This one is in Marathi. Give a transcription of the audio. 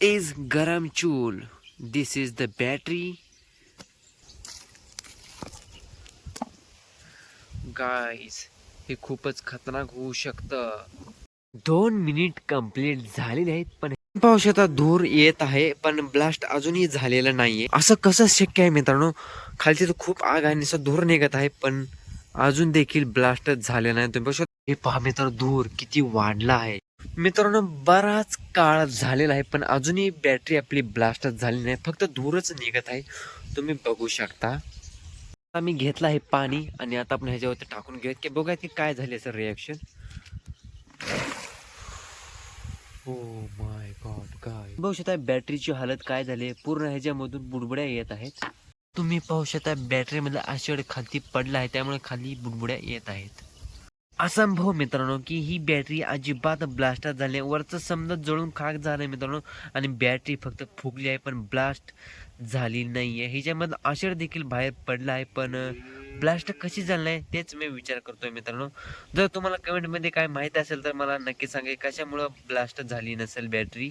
is गरम चूल this is the battery guys हे खूपच खतरनाक होऊ शकतं. दोन मिनिट कंप्लीट झालेले आहेत पण पावसाचा आता धूर येत आहे पण ब्लास्ट अजूनही झालेला नाहीये. असं कसं शक्य आहे मित्रांनो? खालची तर खूप आग आहे धूर निघत आहे पण अजून देखील ब्लास्ट झाले नाही. तुम्ही बघू हे पहा मित्र धूर किती वाढला आहे. मित्रांनो बराच काळ झालेला आहे पण अजूनही बॅटरी आपली ब्लास्ट झाली नाही. फक्त धूरच निघत आहे. तुम्ही बघू शकता. आता मी घेतलं आहे पाणी आणि आता आपण ह्याच्यावरती टाकून घेऊयात. की बघूयात की काय झाले सर रिॲक्शन हो माय गॉड काय बघू शकता बॅटरीची हालत काय झाली पूर्ण ह्याच्यामधून बुडबुड्या येत आहेत. तुम्ही पाहू शकता बॅटरीमधला आशेड खालती खाली पडला आहे त्यामुळे खाली बुडबुड्या येत आहेत. असंभव मित्रांनो की ही बॅटरी अजिबात ब्लास्ट झाली वरचं समजा जळून खाक झालं मित्रांनो आणि बॅटरी फक्त फुगली आहे पण ब्लास्ट झाली नाही आहे ह्याच्यामध्ये आशेड देखील बाहेर पडला आहे पण ब्लास्ट कशी झालं आहे तेच मी विचार करतोय मित्रांनो. जर तुम्हाला कमेंटमध्ये काय माहिती असेल तर मला नक्की सांगा कशामुळं ब्लास्ट झाली नसेल बॅटरी